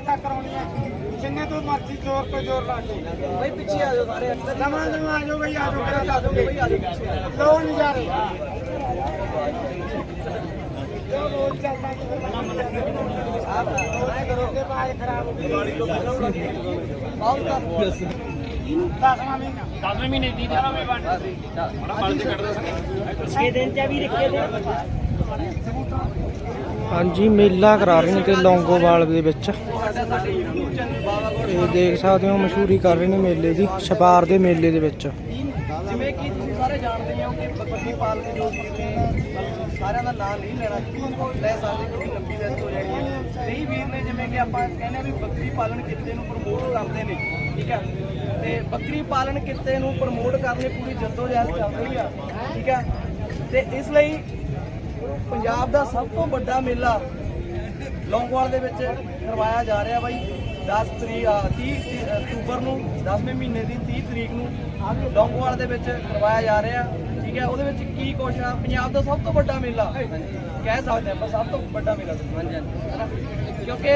ਸਹਾਇਤਾ ਕਰਾਉਣੀ ਹੈ। ਜਿੰਨੇ ਤੋਂ ਮਰਜ਼ੀ ਜ਼ੋਰ ਤੋਂ ਜ਼ੋਰ ਲਾ ਕੇ। ਬਈ ਪਿੱਛੇ ਆ ਜਾਓ ਸਾਰੇ ਅੰਦਰ ਨਵਾਂ ਨਵਾਂ ਆ ਜਾਓ ਬਈ ਆ ਜਾਓ ਕਿਹੜਾ ਜਾਓਗੇ ਬਈ। ਆ ਜਾਓ ਲੋ ਨਜ਼ਾਰੇ। ਜੋ ਰੋਜ਼ ਚੱਲਦਾ ਆਪ ਮੈਂ ਕਰੋ। ਕਿ ਬਾਜ ਖਰਾਬ ਹੋ ਗਈ। ਬਹੁਤ ਕਰ ਦਸਵਾਂ ਮਹੀਨਾ। 10ਵੇਂ ਮਹੀਨੇ ਦੀ ਦਿਹਾੜਾ ਬਣ। ਬੜਾ ਬਲ ਤੇ ਕੱਢਦਾ ਸੀ ਛੇ ਦਿਨ ਚ ਵੀ ਰੱਖੇ ਦੇ ਹਾਂਜੀ, ਮੇਲਾ ਕਰਾ ਰਹੇ ਨੇ ਤੇ ਲੌਂਗੋਵਾਲ ਦੇ ਵਿੱਚ। ਇਹ ਦੇਖ ਸਕਦੇ ਹੋ, ਮਸ਼ਹੂਰੀ ਕਰ ਰਹੇ ਨੇ ਮੇਲੇ ਦੀ, ਛਪਾਰ ਦੇ ਮੇਲੇ ਦੇ ਵਿੱਚ। ਜਿਵੇਂ ਕਿ ਤੁਸੀਂ ਸਾਰੇ ਜਾਣਦੇ ਹੋ ਕਿ ਬੱਕਰੀ ਪਾਲ ਕੇ ਜੋ ਵੀਰ ਨੇ ਸਾਰਿਆਂ ਦਾ ਨਾਮ ਨਹੀਂ ਲੈਣਾ ਲੈ ਸਕਦੇ ਕਿਉਂਕਿ ਲੰਬੀ ਲਿਸਟ ਹੋ ਜਾਣੀ ਹੈ। ਕਈ ਵੀਰ ਨੇ ਜਿਵੇਂ ਕਿ ਆਪਾਂ ਕਹਿੰਦੇ ਆ ਵੀ ਬੱਕਰੀ ਪਾਲਣ ਕਿੱਤੇ ਨੂੰ ਪ੍ਰਮੋਟ ਕਰਦੇ ਨੇ, ਠੀਕ ਹੈ? ਤੇ ਬੱਕਰੀ ਪਾਲਣ ਕਿੱਤੇ ਨੂੰ ਪ੍ਰਮੋਟ ਕਰਨ ਲਈ ਪੂਰੀ ਜਦੋਜਹਿਦ ਚੱਲ ਰਹੀ ਆ, ਠੀਕ ਹੈ? ਤੇ ਇਸ ਲਈ ਪੰਜਾਬ ਦਾ ਸਭ ਤੋਂ ਵੱਡਾ ਮੇਲਾ ਲੌਂਗੋਵਾਲ ਦੇ ਵਿੱਚ ਕਰਵਾਇਆ ਜਾ ਰਿਹਾ ਬਾਈ। 10 ਤਰੀਕ ਆ, 30 ਤੀ- ਅਕਤੂਬਰ ਨੂੰ 10ਵੇਂ ਮਹੀਨੇ ਦੀ 30 ਤਰੀਕ ਨੂੰ ਲੌਂਗੋਵਾਲ ਦੇ ਵਿੱਚ ਕਰਵਾਇਆ ਜਾ ਰਿਹਾ। ਠੀਕ ਹੈ ਉਹਦੇ ਵਿੱਚ ਕੀ ਕੁਛ ਆ? ਪੰਜਾਬ ਦਾ ਸਭ ਤੋਂ ਵੱਡਾ ਮੇਲਾ। ਕਹਿ ਸਕਦੇ ਆਪਾਂ ਸਭ ਤੋਂ ਵੱਡਾ ਮੇਲਾ ਹਾਂਜੀ? ਕਿਉਂਕਿ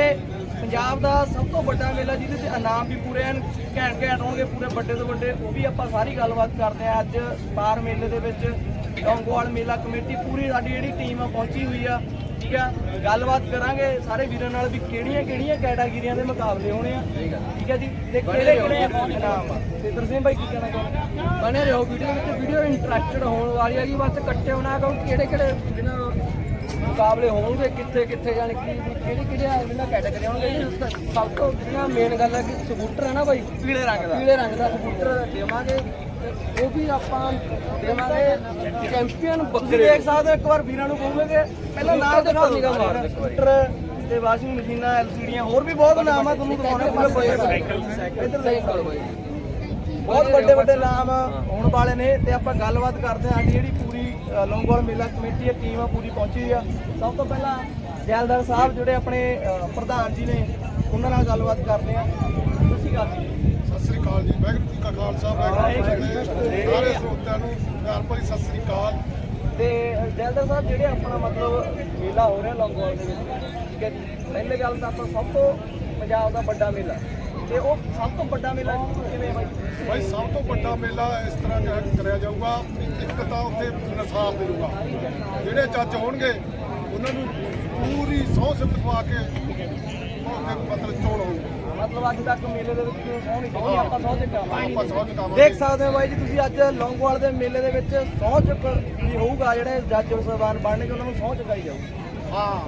ਪੰਜਾਬ ਦਾ ਸਭ ਤੋਂ ਵੱਡਾ ਮੇਲਾ ਜਿਹਦੇ ਤੇ ਇਨਾਮ ਵੀ ਪੂਰੇ ਹਨ ਘੈਂਟ ਘੈਂਟ ਹੋਣਗੇ ਪੂਰੇ ਵੱਡੇ ਤੋਂ ਵੱਡੇ ਉਹ ਵੀ ਆਪਾਂ ਸਾਰੀ ਗੱਲਬਾਤ ਕਰਦੇ ਆ ਅੱਜ ਸਪਾਰ ਮੇਲੇ ਦੇ ਵਿੱਚ। ਲੌਂਗੋਵਾਲ ਮੇਲਾ ਕਮੇਟੀ ਪੂਰੀ ਸਾਡੀ ਜਿਹੜੀ ਟੀਮ ਆ ਪਹੁੰਚੀ ਹੋਈ ਆ ਠੀਕ ਆ? ਗੱਲਬਾਤ ਕਰਾਂਗੇ ਸਾਰੇ ਵੀਰਾਂ ਨਾਲ ਵੀ ਕਿਹੜੀਆਂ ਕਿਹੜੀਆਂ ਕੈਟਾਗਰੀਆਂ ਦੇ ਮੁਕਾਬਲੇ ਹੋਣੇ ਆ ਠੀਕ ਆ ਜੀ? ਤੇ ਕਿਹੜੇ ਕਿਹੜੇ ਇਨਾਮ ਆ? ਤੇ ਤਰਸੇਮ ਭਾਈ ਕੀ ਕਹਿਣਾ ਚਾਹੁੰਦੇ ਬਣੇ ਰਹੋ ਵੀਡੀਓ ਵਿੱਚ ਵੀਡੀਓ ਇੰਟਰੈਕਟਡ ਹੋਣ ਵਾਲੀ ਹੈਗੀ ਬਸ ਇਕੱਠੇ ਹੋਣਾ ਕਹੋ ਕਿਹੜੇ ਕਿਹੜੇ ਜਿਹਨਾਂ ਮੁਕਾਬਲੇ ਹੋਣਗੇ ਕਿੱਥੇ ਕਿੱਥੇ ਜਾਣੀ ਕਿ ਕਿਹੜੀ ਕਿਹੜੇ ਇਹਨਾਂ ਕੈਟਾਗਰੀ ਹੋਣਗੇ ਜੀ? ਸਭ ਤੋਂ ਜਿਹੜਾ ਮੇਨ ਗੱਲ ਹੈ ਕਿ ਸਕੂਟਰ ਹੈ ਨਾ ਬਾਈ? ਪੀਲੇ ਰੰਗ ਦਾ। ਪੀਲੇ ਰੰਗ ਦਾ ਸਕੂਟਰ ਦੇਵਾਂਗੇ। ਉਹ ਵੀ ਆਪਾਂ ਦੇਵਾਂਗੇ। ਚੈਂਪੀਅਨ ਬੱਕਰੇ ਦੇਖ ਸਕਦੇ ਹੋ ਇੱਕ ਵਾਰ ਵੀਰਾਂ ਨੂੰ ਕਹੂੰਗੇ ਪਹਿਲਾਂ ਨਾਮ ਦੇ ਨਾਲ ਮਾਰ ਸਕੂਟਰ ਤੇ ਵਾਸ਼ਿੰਗ ਮਸ਼ੀਨਾਂ ਐਲਸੀਡੀਆਂ ਹੋਰ ਵੀ ਬਹੁਤ ਨਾਮ ਆ ਤੁਹਾਨੂੰ ਦਿਖਾਉਣੇ ਪੂਰੇ ਵੱਡੇ ਇੱਧਰ ਦੇਖ ਲਓ ਬਾਈ। ਬਹੁਤ ਵੱਡੇ ਵੱਡੇ ਨਾਮ ਹੋਣ ਵਾਲੇ ਨੇ ਤੇ ਆਪਾਂ ਗੱਲਬਾਤ ਕਰਦੇ ਹਾਂ ਸਾਡੀ ਜਿਹੜੀ ਪੂਰੀ ਅ, ਮੇਲਾ ਕਮੇਟੀ ਦੀ ਟੀਮ ਆ ਪੂਰੀ ਪਹੁੰਚੀ ਆ। ਸਭ ਤੋਂ ਪਹਿਲਾਂ ਜੈਲਦਾਰ ਸਾਹਿਬ ਜਿਹੜੇ ਆਪਣੇ ਪ੍ਰਧਾਨ ਜੀ ਨੇ ਉਹਨਾਂ ਨਾਲ ਗੱਲਬਾਤ ਕਰਦੇ ਆ ਤੁਸੀਂ ਗੱਲ ਸਤਿ ਸ੍ਰੀ ਅਕਾਲ ਜੀ ਵਾਹਿਗੁਰੂ ਜੀ ਕਾ ਖਾਲਸਾ ਵਾਹਿਗੁਰੂ ਜੀ ਕੀ ਫਤਿਹ। ਸਾਰੇ ਸਰੋਤਿਆਂ ਨੂੰ ਪਿਆਰ ਭਰੀ ਸਤਿ ਸ੍ਰੀ ਅਕਾਲ। ਤੇ ਜੈਲਦਾਰ ਸਾਹਿਬ ਜਿਹੜੇ ਆਪਣਾ ਮਤਲਬ ਮੇਲਾ ਹੋ ਰਿਹਾ ਲੌਂਗੋਵਾਲ ਦੇ ਵਿੱਚ ਠੀਕ ਹੈ ਜੀ? ਪਹਿਲੇ ਗੱਲ ਤਾਂ ਆਪਾਂ ਸਭ ਤੋਂ ਪੰਜਾਬ ਦਾ ਵੱਡਾ ਮੇਲਾ। ਤੇ ਉਹ ਸਭ ਤੋਂ ਵੱਡਾ ਮੇਲਾ ਕਿਵੇਂ ਬਾਈ? ਭਾਈ ਸਭ ਤੋਂ ਵੱਡਾ ਮੇਲਾ ਇਸ ਤਰ੍ਹਾਂ ਕਰ- ਕਰਿਆ ਜਾਊਗਾ ਇੱਕ ਤਾਂ ਉੱਥੇ ਨਸਾਬ ਮਿਲੂਗਾ। ਜਿਹੜੇ ਜੱਜ ਹੋਣਗੇ ਉਹਨਾਂ ਨੂੰ ਪੂਰੀ ਸਹੁੰ ਸਿਫਤ ਖਵਾ ਕੇ ਉੱਥੇ ਮਤਲਬ ਚੋਣ ਹੋਊਗਾ। ਮਤਲਬ ਅੱਜ ਤੱਕ ਮੇਲੇ ਦੇ ਵਿੱਚ ਕੋਈ ਸਹੁੰ ਨਹੀਂ ਸਹੁੰ ਆਪਾਂ ਸਹੁੰ ਚੁਕਾਵਾਂਗੇ। ਦੇਖ ਸਕਦੇ ਹੋ ਬਾਈ ਜੀ ਤੁਸੀਂ ਅੱਜ ਲੌਂਗੋਵਾਲ ਦੇ ਮੇਲੇ ਦੇ ਵਿੱਚ ਸਹੁੰ ਚੁੱਕ ਵੀ ਹੋਊਗਾ ਜਿਹੜੇ ਜੱਜ ਸਾਹਿਬਾਨ ਬਣਨਗੇ ਉਹਨਾਂ ਨੂੰ ਸਹੁੰ ਚੁਕਾਈ ਜਾਊਗੀ। ਹਾਂ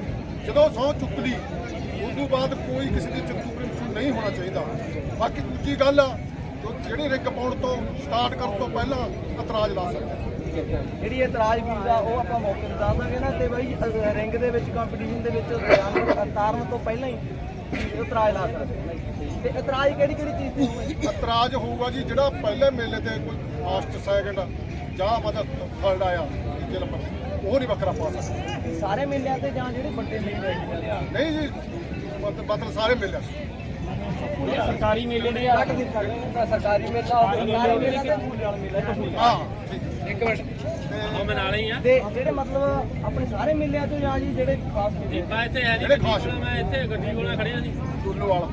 ਜਦੋਂ ਸਹੁੰ ਚੁੱਕ ਲਈ ਉਸ ਤੋਂ ਬਾਅਦ ਕੋਈ ਕਿਸੇ ਦੀ ਪ੍ਰਿੰਸ ਨਹੀਂ ਹੋਣਾ ਚਾਹੀਦਾ। ਬਾਕੀ ਦੂਜੀ ਗੱਲ ਆ, ਜਿਹੜੀ ਰਿੰਗ ਪਾਉਣ ਤੋਂ ਸਟਾਰਟ ਕਰਨ ਤੋਂ ਪਹਿਲਾਂ ਇਤਰਾਜ਼ ਲਾ ਸਕਦਾ ਜਿਹੜੀ ਇਤਰਾਜ਼ ਵੀਜ਼ ਆ ਉਹ ਆਪਾਂ ਮੌਕੇ ਤੇ ਦੱਸ ਦਾਂਗੇ ਨਾ ਤੇ ਬਾਈ ਰਿੰਗ ਦੇ ਵਿੱਚ ਕੰਪੀਟੀਸ਼ਨ ਦੇ ਵਿੱਚ ਤਾਰਨ ਤੋਂ ਪਹਿਲਾਂ ਹੀ ਇਤਰਾਜ਼ ਲਾ ਸਕਦੇ। ਤੇ ਇਤਰਾਜ਼ ਕਿਹੜੀ ਕਿਹੜੀ ਚੀਜ਼ ਦੀ ਹੋਊਗੀ? ਇਤਰਾਜ਼ ਹੋਊਗਾ ਜੀ ਜਿਹੜਾ ਪਹਿਲੇ ਮੇਲੇ ਤੇ ਕੋਈ ਫਾਸਟ ਸੈਕਿੰਡ ਜਾਂ ਮਤਲਬ ਥਰਡ ਆਇਆ ਤੀਜੇ ਨੰਬਰ ਤੇ, ਉਹ ਨਹੀਂ ਵੱਖਰਾ ਪਾ ਸਕਦਾ। ਸਾਰੇ ਮੇਲਿਆਂ ਤੇ ਜਾਂ ਜਿਹੜੇ ਵੱਡੇ ਮੇਲੇ ਆ ਨਹੀਂ ਜੀ ਮਤ- ਮਤਲਬ ਸਾਰੇ ਮੇਲੇ। ਸਰਕਾਰੀ ਮੇਲੇ ਨੇ ਕੱਟ ਸਕਦੇ ਸਰਕਾਰੀ ਮੇਲਾ ਸਰਕਾਰੀ ਮੇਲਾ ਤੇ ਪੂਰੇ ਵਾਲਾ ਮੇਲਾ ਇੱਕ ਹਾਂ ਠੀਕ। ਇੱਕ ਮਿੰਟ। ਉਹ ਮੈਂ ਨਾਲ ਹੀ ਆ। ਤੇ ਜਿਹੜੇ ਮਤਲਬ ਆਪਣੇ ਸਾਰੇ ਮੇਲਿਆਂ ਤੋਂ ਜਾਂ ਜੀ ਜਿਹੜੇ ਖਾਸ ਮੇਲੇ ਇੱਥੇ ਹੈ ਜਿਹੜੇ ਖਾਸ। ਮੈਂ ਇੱਥੇ ਗੱਡੀ ਕੋਲ ਖੜਿਆ ਸੀ। ਟੁੱਲੂ ਵਾਲਾ।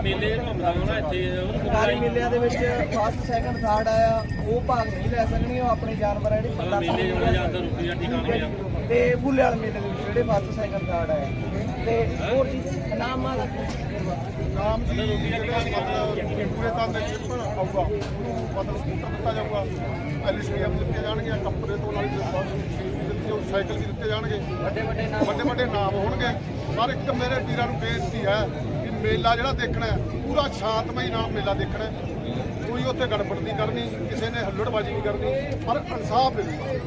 ਮੇਲੇ ਘੁੰਮਦਾ ਹਾਂ ਨਾ ਇੱਥੇ ਉਹ ਸਰਕਾਰੀ ਮੇਲਿਆਂ ਦੇ ਵਿੱਚ ਫਸਟ ਸੈਕੰਡ ਥਰਡ ਆਇਆ ਉਹ ਭਾਗ ਨਹੀਂ ਲੈ ਸਕਣੀ ਉਹ ਆਪਣੇ ਜਾਨਵਰ ਆ ਜਿਹੜੇ ਪ੍ਰਦਰਸ਼ਨ ਮੇਲੇ 'ਚ ਜਾਂਦਾ ਰੁਪਈਆ ਟਿਕਾਣੇ ਆ। ਤੇ ਬੁੱਲੇ ਵਾਲੇ ਮੇਲੇ ਦੇ ਵਿੱਚ ਜਿਹੜੇ ਫਸਟ ਸੈਕੰਡ ਥਰਡ ਆਇਆ ਤੇ ਹੋਰ ਜੀ ਨਾਮ ਆ ਨਾਮ ਜੀ ਜਿਹੜਾ ਮਤਲਬ ਪੂਰੇ ਤਾਂ ਦੇ ਚਿੱਪ ਆਊਗਾ ਮਤਲਬ ਸਕੂਟਰ ਦਿੱਤਾ ਜਾਊਗਾ। ਐਲਸੀਐਮ ਦਿੱਤੇ ਜਾਣਗੇ ਕੱਪੜੇ ਤੋਂ ਨਾਲ ਸਾਈਕਲ ਵੀ ਦਿੱਤੇ ਜਾਣਗੇ। ਵੱਡੇ ਵੱਡੇ ਨਾਮ ਵੱਡੇ ਵੱਡੇ ਨਾਮ ਹੋਣਗੇ। ਪਰ ਇੱਕ ਮੇਰੇ ਵੀਰਾਂ ਨੂੰ ਬੇਨਤੀ ਹੈ ਕਿ ਮੇਲਾ ਜਿਹੜਾ ਦੇਖਣਾ ਹੈ ਪੂਰਾ ਸ਼ਾਂਤਮਈ ਨਾਲ ਮੇਲਾ ਦੇਖਣਾ ਹੈ। ਕੋਈ ਉੱਥੇ ਗੜਬੜ ਨਹੀਂ ਕਰਨੀ ਕਿਸੇ ਨੇ ਹੱਲੜਬਾਜ਼ੀ ਨਹੀਂ ਕਰਨੀ ਪਰ ਇਨਸਾਫ ਮਿਲੂਗਾ।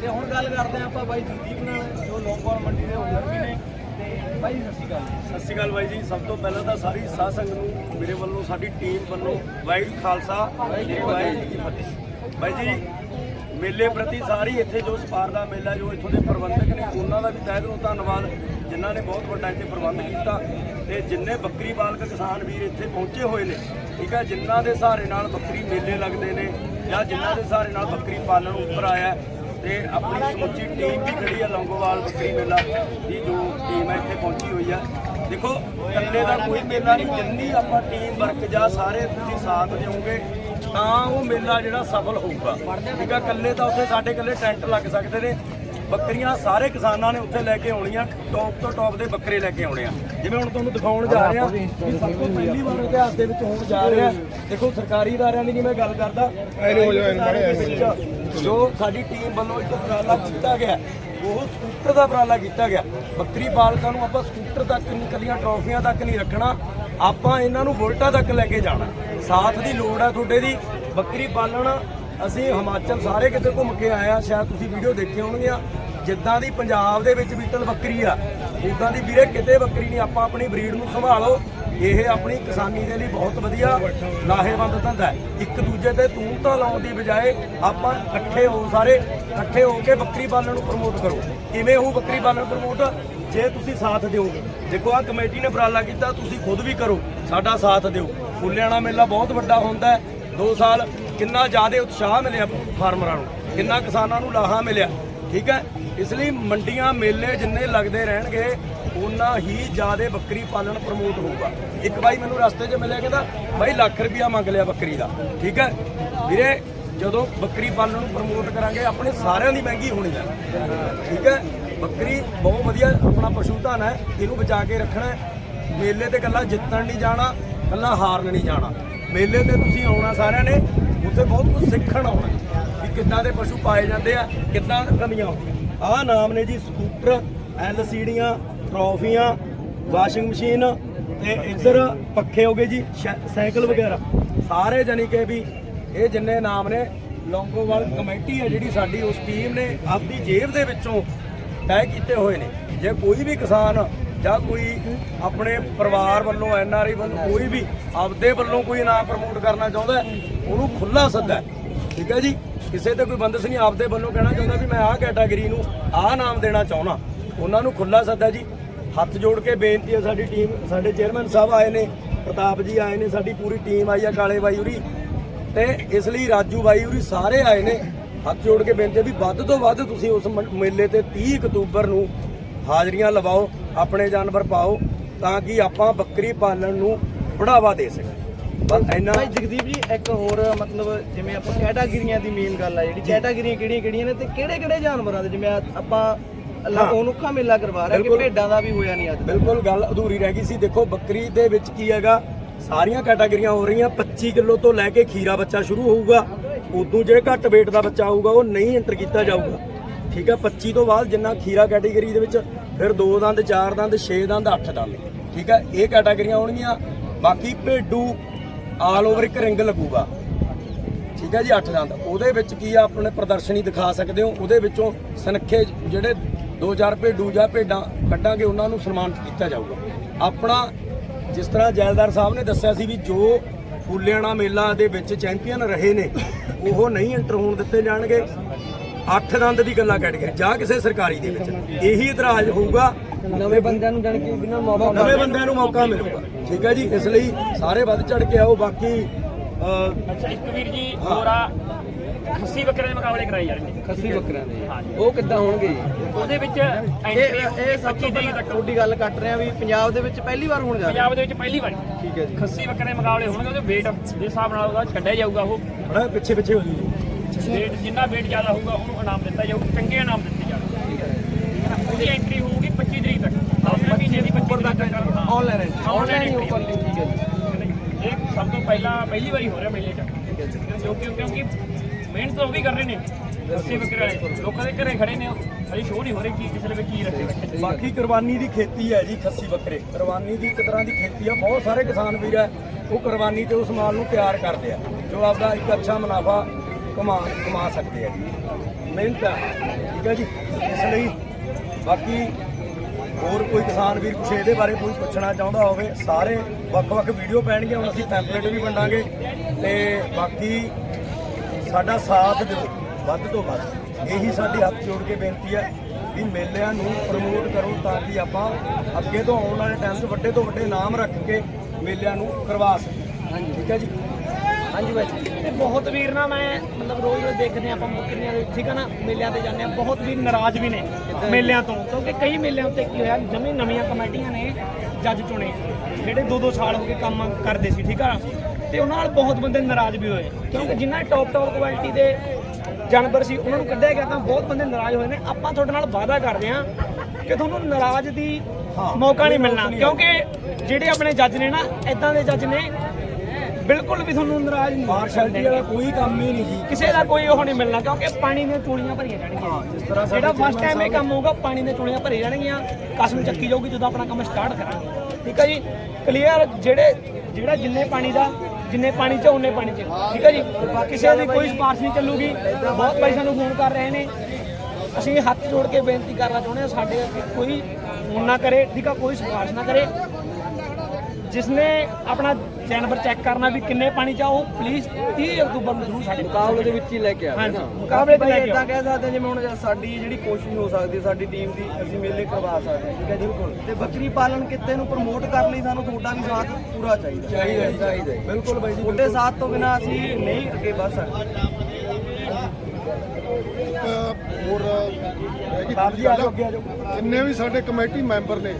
ਤੇ ਹੁਣ ਗੱਲ ਕਰਦੇ ਆਪਾਂ ਬਾਈ ਜਗਦੀਪ ਨਾਲ ਜੋ ਲੌਂਗੋਵਾਲ ਮੰਡੀ ਦੇ ਓਨਰ ਵੀ ਨੇ। ਤੇ ਬਾਈ ਸਤਿ ਸ਼੍ਰੀ ਅਕਾਲ ਸਤਿ ਸ਼੍ਰੀ ਅਕਾਲ ਬਾਈ ਜੀ। ਸਭ ਤੋਂ ਪਹਿਲਾਂ ਤਾਂ ਸਾਰੀ ਸਾਧ ਸੰਗਤ ਨੂੰ ਮੇਰੇ ਵੱਲੋਂ ਸਾਡੀ ਟੀਮ ਵੱਲੋਂ ਵਾਹਿਗੁਰੂ ਖਾਲਸਾ ਜੀ ਵਾਹਿਗੁਰੂ ਜੀ ਕੀ ਫਤਿਹ। ਬਾਈ ਜੀ ਮੇਲੇ ਪ੍ਰਤੀ ਸਾਰੀ ਇੱਥੇ ਜੋ ਸਪਾਰ ਦਾ ਮੇਲਾ, ਜੋ ਇੱਥੋਂ ਦੇ ਪ੍ਰਬੰਧਕ ਨੇ, ਉਹਨਾਂ ਦਾ ਵੀ ਤਹਿ ਦਿਲੋਂ ਧੰਨਵਾਦ, ਜਿਨ੍ਹਾਂ ਨੇ ਬਹੁਤ ਵੱਡਾ ਇੱਥੇ ਪ੍ਰਬੰਧ ਕੀਤਾ। ਤੇ ਜਿੰਨੇ ਬੱਕਰੀ ਪਾਲਕ ਕਿਸਾਨ ਵੀਰ ਇੱਥੇ ਪਹੁੰਚੇ ਹੋਏ ਨੇ, ਠੀਕ ਹੈ, ਜਿਨ੍ਹਾਂ ਦੇ ਸਹਾਰੇ ਨਾਲ ਬੱਕਰੀ ਮੇਲੇ ਲੱਗਦੇ ਨੇ, ਜਾਂ ਜਿਨ੍ਹਾਂ ਦੇ ਸਹਾਰੇ ਨਾਲ ਬੱਕਰੀ ਪਾਲਣ ਉੱਪਰ ਆਇਆ ਹੈ, ਤੇ ਆਪਣੀ ਸਮੁੱਚੀ ਟੀਮ ਵੀ ਖੜੀ ਹੈ, ਲੌਂਗੋਵਾਲ ਬੱਕਰੀ ਮੇਲਾ ਦੀ ਜੋ ਟੀਮ ਹੈ, ਇੱਥੇ ਪਹੁੰਚੀ ਹੋਈ ਹੈ। ਦੇਖੋ, ਇਕੱਲੇ ਦਾ ਕੋਈ ਮੇਲਾ ਨਹੀਂ, ਜਿੰਨੀ ਆਪਾਂ ਟੀਮ ਵਰਕ ਜਾਂ, ਸਾਰੇ ਤੁਸੀਂ ਸਾਥ ਦਿਓਗੇ। ਤਾਂ ਉਹ ਮੇਲਾ ਜਿਹੜਾ ਸਫਲ ਹੋਊਗਾ। ਠੀਕ ਆ ਇਕੱਲੇ ਤਾਂ ਉੱਥੇ ਸਾਡੇ ਇਕੱਲੇ ਟੈਂਟ ਲੱਗ ਸਕਦੇ ਨੇ। ਬੱਕਰੀਆਂ ਸਾਰੇ ਕਿਸਾਨਾਂ ਨੇ ਉੱਥੇ ਲੈ ਕੇ ਆਉਣੀਆਂ ਟੌਪ ਤੋਂ ਟੌਪ ਦੇ ਬੱਕਰੇ ਲੈ ਕੇ ਆਉਣੇ ਆ। ਜਿਵੇਂ ਹੁਣ ਤੁਹਾਨੂੰ ਦਿਖਾਉਣ ਜਾ ਰਹੇ ਆ ਵੀ ਸਭ ਤੋਂ ਪਹਿਲੀ ਵਾਰ ਇਤਿਹਾਸ ਦੇ ਵਿੱਚ ਹੋਣ ਜਾ ਰਿਹਾ। ਦੇਖੋ ਸਰਕਾਰੀ ਅਦਾਰਿਆਂ ਦੀ ਨਹੀਂ ਮੈਂ ਗੱਲ ਕਰਦਾ ਜਾ। ਸਾਡੀ ਟੀਮ ਵੱਲੋਂ ਇੱਕ ਉਪਰਾਲਾ ਕੀਤਾ ਗਿਆ ਉਹ ਸਕੂਟਰ ਦਾ ਉਪਰਾਲਾ ਕੀਤਾ ਗਿਆ। ਬੱਕਰੀ ਪਾਲਕਾਂ ਨੂੰ ਆਪਾਂ ਸਕੂਟਰ ਤੱਕ ਨਹੀਂ ਕੱਲੀਆਂ ਟਰੋਫੀਆਂ ਤੱਕ ਨਹੀਂ ਰੱਖਣਾ। ਆਪਾਂ ਇਹਨਾਂ ਨੂੰ ਬੁਲਟਾਂ ਤੱਕ ਲੈ ਕੇ ਜਾਣਾ। ਸਾਥ ਦੀ ਲੋੜ ਹੈ ਤੁਹਾਡੇ ਦੀ। ਬੱਕਰੀ ਪਾਲਣ, ਅਸੀਂ ਹਿਮਾਚਲ ਸਾਰੇ ਕਿਤੇ ਘੁੰਮ ਕੇ ਆਏ ਆ, ਸ਼ਾਇਦ ਤੁਸੀਂ ਵੀਡੀਓ ਦੇਖੀ ਹੋਣਗੀਆਂ। ਜਿੱਦਾਂ ਦੀ ਪੰਜਾਬ ਦੇ ਵਿੱਚ ਬੀਟਲ ਬੱਕਰੀ ਆ, ਉਦਾਂ ਦੀ ਵੀਰੇ ਕਿਤੇ ਬੱਕਰੀ ਨਹੀਂ, ਆਪਾਂ ਆਪਣੀ ਬਰੀਡ ਨੂੰ ਸੰਭਾਲੋ। ਇਹ ਆਪਣੀ ਕਿਸਾਨੀ ਦੇ ਲਈ ਬਹੁਤ ਵਧੀਆ ਲਾਹੇਵੰਦ ਧੰਦਾ ਹੈ। ਇੱਕ ਦੂਜੇ ਤੇ ਤੂੰ ਤਾਂ ਲਾਉਣ ਦੀ ਬਜਾਏ ਆਪਾਂ ਇਕੱਠੇ ਹੋ ਸਾਰੇ, ਇਕੱਠੇ ਹੋ ਕੇ ਬੱਕਰੀ ਪਾਲਣ ਨੂੰ ਪ੍ਰਮੋਟ ਕਰੋ। ਕਿਵੇਂ ਹੋ ਬੱਕਰੀ ਪਾਲਣ ਪ੍ਰਮੋਟ ਜੇ ਤੁਸੀਂ ਸਾਥ ਦਿਓਗੇ, ਦੇਖੋ ਆ ਕਮੇਟੀ ਨੇ ਉਪਰਾਲਾ ਕੀਤਾ, ਤੁਸੀਂ ਖੁਦ ਵੀ ਕਰੋ, ਸਾਡਾ ਸਾਥ ਦਿਓ। ਫੁੱਲਿਆਣਾ ਮੇਲਾ ਬਹੁਤ ਵੱਡਾ ਹੁੰਦਾ ਹੈ। 2 ਸਾਲ ਕਿੰਨਾ ਜ਼ਿਆਦਾ ਉਤਸ਼ਾਹ ਮਿਲਿਆ ਫਾਰਮਰਾਂ ਨੂੰ, ਕਿੰਨਾ ਕਿਸਾਨਾਂ ਨੂੰ ਲਾਹਾ ਮਿਲਿਆ, ਠੀਕ ਹੈ? ਇਸ ਲਈ ਮੰਡੀਆਂ, ਮੇਲੇ ਜਿੰਨੇ ਲੱਗਦੇ ਰਹਿਣਗੇ ਉਨਾ ਹੀ ਜ਼ਿਆਦਾ ਬੱਕਰੀ ਪਾਲਣ ਪ੍ਰਮੋਟ ਹੋਊਗਾ। ਇੱਕ ਬਾਈ ਮੈਨੂੰ ਰਸਤੇ 'ਚ ਮਿਲਿਆ, ਕਹਿੰਦਾ, ਬਾਈ ਲੱਖ ਰੁਪਿਆ ਮੰਗ ਲਿਆ ਬੱਕਰੀ ਦਾ। ਠੀਕ ਹੈ? ਵੀਰੇ, ਜਦੋਂ ਬੱਕਰੀ ਪਾਲਣ ਨੂੰ ਪ੍ਰਮੋਟ ਕਰਾਂਗੇ, ਆਪਣੇ ਸਾਰਿਆਂ ਦੀ ਮਹਿੰਗੀ ਹੋਣੀ ਹੈ। ਠੀਕ ਹੈ? ਬੱਕਰੀ ਬਹੁਤ ਵਧੀਆ ਆਪਣਾ ਪਸ਼ੂ ਧਨ ਹੈ, ਇਹਨੂੰ ਬਚਾ ਕੇ ਰੱਖਣਾ ਮੇਲੇ ਤੇ ਕੱਲਾ ਜਿੱਤਣ ਨਹੀਂ ਜਾਣਾ ਕੱਲਾ ਹਾਰਨ ਨਹੀਂ ਜਾਣਾ। ਮੇਲੇ ਤੇ ਤੁਸੀਂ ਆਉਣਾ ਸਾਰਿਆਂ ਨੇ, ਉੱਥੇ ਬਹੁਤ ਕੁਝ ਸਿੱਖਣ ਆਉਣਾ ਵੀ ਕਿੱਦਾਂ ਦੇ ਪਸ਼ੂ ਪਾਏ ਜਾਂਦੇ ਆ, ਕਿੱਦਾਂ ਕਮੀਆਂ ਆਉਂਦੀਆਂ ਆਹ ਨਾਮ ਨੇ ਜੀ ਸਕੂਟਰ ਐਲਸੀਡੀਆਂ ਟਰੋਫੀਆਂ, ਵਾਸ਼ਿੰਗ ਮਸ਼ੀਨ ਤੇ ਇੱਧਰ ਪੱਖੇ ਹੋ ਗਏ ਜੀ, ਸ਼ੈ- ਸਾਈਕਲ ਵਗੈਰਾ। ਸਾਰੇ ਜਾਨੀ ਕਿ ਵੀ ਇਹ ਜਿੰਨੇ ਨਾਮ ਨੇ, ਲੌਂਗੋਵਾਲ ਕਮੇਟੀ ਹੈ ਜਿਹੜੀ ਸਾਡੀ, ਉਸ ਟੀਮ ਨੇ ਆਪਦੀ ਜੇਬ ਦੇ ਵਿੱਚੋਂ ਤੈਅ ਕੀਤੇ ਹੋਏ ਨੇ। ਜੇ ਕੋਈ ਵੀ ਕਿਸਾਨ ਜਾਂ ਕੋਈ ਆਪਣੇ ਪਰਿਵਾਰ ਵੱਲੋਂ ਐਨਆਰਆਈ ਵੱਲੋਂ ਕੋਈ ਵੀ ਆਪਦੇ ਵੱਲੋਂ ਕੋਈ ਇਨਾਮ ਪ੍ਰਮੋਟ ਕਰਨਾ ਚਾਹੁੰਦਾ ਉਹਨੂੰ ਖੁੱਲਾ ਸੱਦਾ ਠੀਕ ਹੈ ਜੀ? ਕਿਸੇ ਤੇ ਕੋਈ ਬੰਦਸ ਨਹੀਂ, ਆਪਦੇ ਵੱਲੋਂ ਕਹਿਣਾ ਚਾਹੁੰਦਾ ਵੀ ਮੈਂ ਆਹ ਕੈਟਾਗਰੀ ਨੂੰ ਆਹ ਨਾਮ ਦੇਣਾ ਚਾਹੁੰਦਾ। ਉਹਨਾਂ ਨੂੰ ਖੁੱਲਾ ਸੱਦਾ ਜੀ। ਹੱਥ ਜੋੜ ਕੇ ਬੇਨਤੀ ਹੈ, ਸਾਡੀ ਟੀਮ ਸਾਡੇ ਚੇਅਰਮੈਨ ਸਾਹਿਬ ਆਏ ਨੇ, ਪ੍ਰਤਾਪ ਜੀ ਆਏ ਨੇ, ਸਾਡੀ ਪੂਰੀ ਟੀਮ ਆਈ ਆ ਕਾਲੇ ਬਾਈ ਉਰੀ। ਤੇ ਇਸ ਲਈ ਰਾਜੂ ਬਾਈ ਉਰੀ ਸਾਰੇ ਆਏ ਨੇ। ਹੱਥ ਜੋੜ ਕੇ ਬੇਨਤੀ ਹੈ ਵੀ ਵੱਧ ਤੋਂ ਵੱਧ ਤੁਸੀਂ ਉਸ ਮੇਲੇ ਤੇ 30 ਅਕਤੂਬਰ ਨੂੰ ਹਾਜ਼ਰੀਆਂ ਲਵਾਓ ਆਪਣੇ ਜਾਨਵਰ ਪਾਓ ਤਾਂ ਕਿ ਆਪਾਂ ਬੱਕਰੀ ਪਾਲਣ ਨੂੰ ਬੜਾਵਾ ਦੇ ਸਕੀਏ। ਬਸ ਇੰਨਾ ਭਾਈ ਜਗਦੀਪ ਜੀ ਇੱਕ ਹੋਰ ਮਤਲਬ ਜਿਵੇਂ ਆਪਾਂ ਕੈਟਾਗਰੀਆਂ ਦੀ ਮੇਨ ਗੱਲ ਆ ਜਿਹੜੀ ਕੈਟਾਗਰੀਆਂ ਕਿਹੜੀਆਂ ਕਿਹੜੀਆਂ ਨੇ ਤੇ ਕਿਹੜੇ ਕਿਹੜੇ ਜਾਨਵਰਾਂ ਦੇ? ਜਿਵੇਂ ਆਪਾਂ ਅਨੋਖਾ ਮੇਲਾ ਕਰਵਾ ਰਹੇ ਕਿ। ਭੇਡਾਂ ਦਾ ਵੀ ਹੋਇਆ ਨਹੀਂ ਅੱਜ ਬਿਲਕੁਲ ਗੱਲ ਅਧੂਰੀ ਰਹਿ ਗਈ ਸੀ। ਦੇਖੋ ਬੱਕਰੀ ਦੇ ਵਿੱਚ ਕੀ ਹੈਗਾ ਸਾਰੀਆਂ ਕੈਟਾਗਰੀਆਂ ਹੋ ਰਹੀਆਂ। 25 ਕਿਲੋ ਤੋਂ ਲੈ ਕੇ ਖੀਰਾ ਬੱਚਾ ਸ਼ੁਰੂ ਹੋਊਗਾ। ਉਦੋਂ ਜਿਹੜੇ ਘੱਟ weight ਦਾ ਬੱਚਾ ਹੋਊਗਾ, ਉਹ ਨਹੀਂ ਐਂਟਰ ਕੀਤਾ ਜਾਊਗਾ। ਠੀਕ ਹੈ 25 ਤੋਂ ਬਾਅਦ ਜਿੰਨਾ ਖੀਰਾ ਕੈਟਾਗਰੀ ਦੇ ਵਿੱਚ, ਫਿਰ 2 ਦੰਦ 4 ਦੰਦ 6 ਦੰਦ 8 ਦੰਦ। ਠੀਕ ਹੈ ਇਹ ਕੈਟਾਗਰੀਆਂ ਹੋਣਗੀਆਂ। ਬਾਕੀ ਭੇਡੂ ਆਲ ਓਵਰ ਇੱਕ ਰਿੰਗ ਲੱਗੂਗਾ। ਠੀਕ ਹੈ ਜੀ 8 ਦੰਦ। ਉਹਦੇ ਵਿੱਚ ਕੀ ਆ, ਆਪਣੇ ਪ੍ਰਦਰਸ਼ਨੀ ਦਿਖਾ ਸਕਦੇ ਹੋ। ਉਹਦੇ ਵਿੱਚੋਂ ਸਨੱਖੇ ਜਿਹੜੇ 2000 ਭੇਡੂ ਜਾਂ ਭੇਡਾਂ ਕੱਢਾਂਗੇ, ਉਹਨਾਂ ਨੂੰ ਸਨਮਾਨਿਤ ਕੀਤਾ ਜਾਊਗਾ। ਆਪਣਾ ਜਿਸ ਤਰ੍ਹਾਂ ਜੈਲਦਾਰ ਸਾਹਿਬ ਨੇ ਦੱਸਿਆ ਸੀ ਵੀ ਜੋ ਫੁੱਲਿਆਣਾ ਮੇਲਾ ਦੇ ਵਿੱਚ ਚੈਂਪੀਅਨ ਰਹੇ ਨੇ ਉਹ ਨਹੀਂ ਐਂਟਰ ਹੋਣ ਦਿੱਤੇ ਜਾਣਗੇ। 8 ਦੰਦ ਦੀ ਗੱਲਾਂ ਕੈਟਾਗਰੀ ਜਾਂ ਕਿਸੇ ਸਰਕਾਰੀ ਦੇ ਵਿੱਚ। ਇਹੀ ਇਤਰਾਜ਼ ਹੋਊਗਾ। ਨਵੇਂ ਬੰਦਿਆਂ ਨੂੰ ਜਾਣ ਕੇ ਬਿਨਾਂ ਮੌਕਾ ਨਵੇਂ ਬੰਦਿਆਂ ਨੂੰ ਮੌਕਾ ਮਿਲੂਗਾ। ਠੀਕ ਹੈ ਜੀ ਇਸ ਲਈ ਸਾਰੇ ਵੱਧ ਚੜ ਕੇ ਆਓ। ਬਾਕੀ ਅੱਛਾ ਇੱਕ ਵੀਰ ਜੀ ਹੋਰ ਆ। ਖੱਸੀ ਬੱਕਰੇ ਦੇ ਮੁਕਾਬਲੇ ਕਰਾਏ ਜਾ ਰਹੇ ਨੇ ਖੱਸੀ ਬੱਕਰਿਆਂ ਦੇ। ਉਹ ਕਿੱਦਾਂ ਹੋਣਗੇ? ਜੀ ਉਹਦੇ ਵਿੱਚ ਇਹ ਐਂਟਰੀ ਇਹ ਸਭ ਤੋਂ ਪਹਿਲਾਂ ਤੁਹਾਡੀ ਗੱਲ ਕੱਟ ਰਹੇ ਆ ਵੀ ਪੰਜਾਬ ਦੇ ਵਿੱਚ ਪਹਿਲੀ ਵਾਰ ਹੋਣ ਜਾ ਰਿਹਾ। ਪੰਜਾਬ ਦੇ ਵਿੱਚ ਪਹਿਲੀ ਵਾਰੀ। ਠੀਕ ਹੈ ਜੀ। ਖੱਸੀ ਬੱਕਰੇ ਦੇ ਮੁਕਾਬਲੇ ਹੋਣਗੇ ਉਹਦੇ weight ਦੇ ਹਿਸਾਬ ਨਾਲ ਉਹਦਾ ਕੱਢਿਆ ਜਾਊਗਾ ਉਹ। ਬੜਾ ਪਿੱਛੇ ਪਿੱਛੇ ਹੋ ਜੀ weight ਜਿੰਨਾ weight ਜ਼ਿਆਦਾ ਹੋਊਗਾ ਉਹਨੂੰ ਇਨਾਮ ਦਿੱਤਾ ਜਾਊ ਚੰਗੇ ਇਨਾਮ ਦਿੱਤੇ ਜਾਣਗੇ। ਠੀਕ ਹੈ। ਨਾ ਉਹਦੀ ਐਂਟਰੀ ਹੋਊਗੀ 25 ਤਰੀਕ ਤੱਕ। 10 ਮਹੀਨੇ ਦੀ 25 ਤਰੀਕ ਤੱਕ। ਆਨਲਾਈਨ ਆਨਲਾਈਨ ਹੀ ਓਪਨ ਠੀਕ ਹੈ ਜੀ। ਇਹ ਸਭ ਤੋਂ ਪਹਿਲਾਂ ਪਹਿਲੀ ਵਾਰੀ ਹੋ ਰਿਹਾ ਮੇਲੇ 'ਚ। ਕਿਉਂਕਿ ਕਿਉਂਕਿ ਮਿਹਨਤ ਤਾਂ ਉਹ ਵੀ ਕਰ ਰਹੇ ਨੇ ਖੱਸੀ ਬੱਕਰੇ ਵਾਲੇ, ਲੋਕਾਂ ਦੇ ਘਰੇ ਖੜੇ ਨੇ ਅਜੇ ਸ਼ੋਅ ਨਹੀਂ ਹੋ ਰਹੀ, ਕੀ ਕਿਸੇ ਦੇ ਕੀ ਰੱਖੇ ਬੈਠੇ ਬਾਕੀ ਕੁਰਬਾਨੀ ਦੀ ਖੇਤੀ ਹੈ ਜੀ ਖੱਸੀ ਬੱਕਰੇ। ਕੁਰਬਾਨੀ ਦੀ ਇੱਕ ਤਰ੍ਹਾਂ ਦੀ ਖੇਤੀ ਆ, ਬਹੁਤ ਸਾਰੇ ਕਿਸਾਨ ਵੀਰ ਹੈ ਉਹ ਕੁਰਬਾਨੀ ਤੇ ਉਸ ਮਾਲ ਨੂੰ ਤਿਆਰ ਕਰਦੇ ਆ, ਜੋ ਆਪਦਾ ਇੱਕ ਅੱਛਾ ਮੁਨਾਫਾ ਕਮਾ ਕਮਾ ਸਕਦੇ ਆ ਜੀ। ਮਿਹਨਤ ਹੈ ਠੀਕ ਹੈ ਜੀ। ਇਸ ਲਈ ਬਾਕੀ ਹੋਰ ਕੋਈ ਕਿਸਾਨ ਵੀਰ ਕੁਛ ਇਹਦੇ ਬਾਰੇ ਕੋਈ ਪੁੱਛਣਾ ਚਾਹੁੰਦਾ ਹੋਵੇ, ਸਾਰੇ ਵੱਖ-ਵੱਖ ਵੀਡੀਓ ਪੈਣਗੇ ਹੁਣ ਅਸੀਂ ਟੈਂਪਲੇਟ ਵੀ ਵੰਡਾਂਗੇ। ਤੇ ਬਾਕੀ ਸਾਡਾ ਸਾਥ ਦਿਓ ਵੱਧ ਤੋਂ ਵੱਧ। ਇਹੀ ਸਾਡੀ ਹੱਥ ਜੋੜ ਕੇ ਬੇਨਤੀ ਹੈ ਵੀ ਮੇਲਿਆਂ ਨੂੰ ਪ੍ਰਮੋਟ ਕਰੋ ਤਾਂ ਕਿ ਆਪਾਂ ਅੱਗੇ ਤੋਂ ਆਉਣ ਵਾਲੇ ਟਾਈਮ 'ਚ ਵੱਡੇ ਤੋਂ ਵੱਡੇ ਨਾਮ ਰੱਖ ਕੇ ਮੇਲਿਆਂ ਨੂੰ ਕਰਵਾ ਸਕੀਏ। ਠੀਕ ਹੈ ਜੀ? ਹਾਂਜੀ ਬਾਈ ਬਹੁਤ ਵੀਰ ਨਾ ਮੈਂ ਮਤਲਬ ਰੋਜ਼ ਰੋਜ਼ ਦੇਖਦੇ ਆਪਾਂ ਮੁੱਕਰੀਆਂ ਦੇ ਠੀਕ ਆ ਨਾ? ਮੇਲਿਆਂ ਤੇ ਜਾਂਦੇ ਆ ਬਹੁਤ ਵੀਰ ਨਾਰਾਜ਼ ਵੀ ਨੇ ਮੇਲਿਆਂ ਤੋਂ। ਕਿਉਂਕਿ ਕਈ ਮੇਲਿਆਂ ਉੱਤੇ ਕੀ ਹੋਇਆ ਜਮੀ ਨਵੀਆਂ ਕਮੇਟੀਆਂ ਨੇ ਜੱਜ ਚੁਣੇ ਜਿਹੜੇ 2-2 ਸਾਲ ਹੋ ਗਏ ਕੰਮ ਕਰਦੇ ਸੀ ਠੀਕ ਆ? ਤੇ ਉਹਨਾਂ ਨਾਲ ਬਹੁਤ ਬੰਦੇ ਨਾਰਾਜ਼ ਵੀ ਹੋਏ। ਕਿਉਂਕਿ ਜਿਨ੍ਹਾਂ ਟੌਪ ਟੌਪ ਕੁਆਲਿਟੀ ਦੇ ਜਾਨਵਰ ਸੀ ਉਹਨਾਂ ਨੂੰ ਕੱਢਿਆ ਗਿਆ ਤਾਂ ਬਹੁਤ ਬੰਦੇ ਨਾਰਾਜ਼ ਹੋਏ ਨੇ। ਆਪਾਂ ਤੁਹਾਡੇ ਨਾਲ ਵਾਅਦਾ ਕਰਦੇ ਹਾਂ ਕਿ ਤੁਹਾਨੂੰ ਨਾਰਾਜ਼ ਦੀ ਮੌਕਾ ਨਹੀਂ ਮਿਲਣਾ। ਕਿਉਂਕਿ ਜਿਹੜੇ ਆਪਣੇ ਜੱਜ ਨੇ ਨਾ ਇਦਾਂ ਦੇ ਜੱਜ ਨੇ ਬਿਲਕੁਲ ਵੀ ਤੁਹਾਨੂੰ ਨਾਰਾਜ਼ ਨਹੀਂ ਪਾਰਸ਼ੈਲਿਟੀ ਵਾਲਾ ਕੋਈ ਕੰਮ ਹੀ ਨਹੀਂ ਜੀ ਕਿਸੇ ਦਾ ਕੋਈ ਉਹ ਨਹੀਂ ਮਿਲਣਾ ਕਿਉਂਕਿ ਪਾਣੀ ਦੀਆਂ ਚੂੜੀਆਂ ਭਰੀਆਂ ਜਾਣਗੀਆਂ। ਜਿਸ ਤਰ੍ਹਾਂ ਜਿਹੜਾ ਫਸਟ ਟਾਈਮ ਇਹ ਕੰਮ ਹੋਊਗਾ ਪਾਣੀ ਦੀਆਂ ਚੂੜੀਆਂ ਭਰੀ ਜਾਣਗੀਆਂ। ਕਸਮ ਚੱਕੀ ਜਾਊਗੀ ਜਦੋਂ ਆਪਣਾ ਕੰਮ ਸਟਾਰਟ ਕਰਾਂਗੇ। ਠੀਕ ਹੈ ਜੀ? ਕਲੀਅਰ ਜਿਹੜੇ ਜਿਹੜਾ ਜਿੰਨੇ ਪਾਣੀ ਦਾ ਜਿੰਨੇ ਪਾਣੀ ਚ ਉਹਨੇ ਪਾਣੀ ਚ। ਠੀਕ ਹੈ ਜੀ? ਕਿਸੇ ਦੀ ਕੋਈ ਸਿਫਾਰਿਸ਼ ਨਹੀਂ ਚੱਲੂਗੀ। ਬਹੁਤ ਭਾਈ ਸਾਨੂੰ ਫੋਨ ਕਰ ਰਹੇ ਨੇ। ਅਸੀਂ ਹੱਥ ਜੋੜ ਕੇ ਬੇਨਤੀ ਕਰਨਾ ਚਾਹੁੰਦੇ ਹਾਂ, ਸਾਡੇ ਅੱਗੇ ਕੋਈ ਫੋਨ ਨਾ ਕਰੇ, ਠੀਕ ਆ, ਕੋਈ ਸਿਫਾਰਿਸ਼ ਨਾ ਕਰੇ। ਜਿਸਨੇ ਆਪਣਾ ਜਾਨਵਰ ਚੈੱਕ ਕਰਨਾ ਵੀ ਕਿੰਨੇ ਪਾਣੀ ਚ ਆ ਉਹ ਪਲੀਜ਼ 30 ਅਕਤੂਬਰ ਨੂੰ ਜ਼ਰੂਰ ਸਾਡੇ ਮੁਕਾਬਲੇ ਦੇ ਵਿੱਚ ਹੀ ਲੈ ਕੇ ਆਵੇ ਹਾਂਜੀ ਨਾ। ਮੁਕਾਬਲੇ ਤੇ ਭਾਈ ਲੈ ਕੇ ਇਦਾਂ ਆਓ। ਕਹਿ ਸਕਦੇ ਹਾਂ ਜਿਵੇਂ ਹੁਣ ਸਾਡੀ ਜਿਹੜੀ ਕੋਸ਼ਿਸ਼ ਹੋ ਸਕਦੀ ਹੈ ਸਾਡੀ ਟੀਮ ਦੀ ਅਸੀਂ ਮੇਲੇ ਕਰਵਾ ਸਕਦੇ ਹਾਂ। ਠੀਕ ਹੈ ਜੀ? ਤੇ ਬੱਕਰੀ ਪਾਲਣ ਕਿੱਤੇ ਨੂੰ ਪ੍ਰਮੋਟ ਕਰਨ ਲਈ ਸਾਨੂੰ ਤੁਹਾਡਾ ਵੀ ਸਾਥ ਪੂਰਾ ਚਾਹੀਦਾ। ਚਾਹੀਦਾ ਜੀ, ਚਾਹੀਦਾ ਜੀ। ਬਿਲਕੁਲ ਬਾਈ ਜੀ ਤੁਹਾਡੇ ਸਾਥ ਤੋਂ ਬਿਨਾ ਅਸੀਂ ਨਹੀਂ ਅੱਗੇ ਵਧ ਸਕਦੇ। ਇੱਕ ਹੋਰ ਹੈਗੀ ਬਾਪ ਜੀ, ਆ ਜਾਓ, ਅੱਗੇ ਆ ਗੱਲ ਜਿੰਨੇ ਵੀ ਸਾਡੇ ਕਮੇਟੀ ਮੈਂਬਰ ਨੇ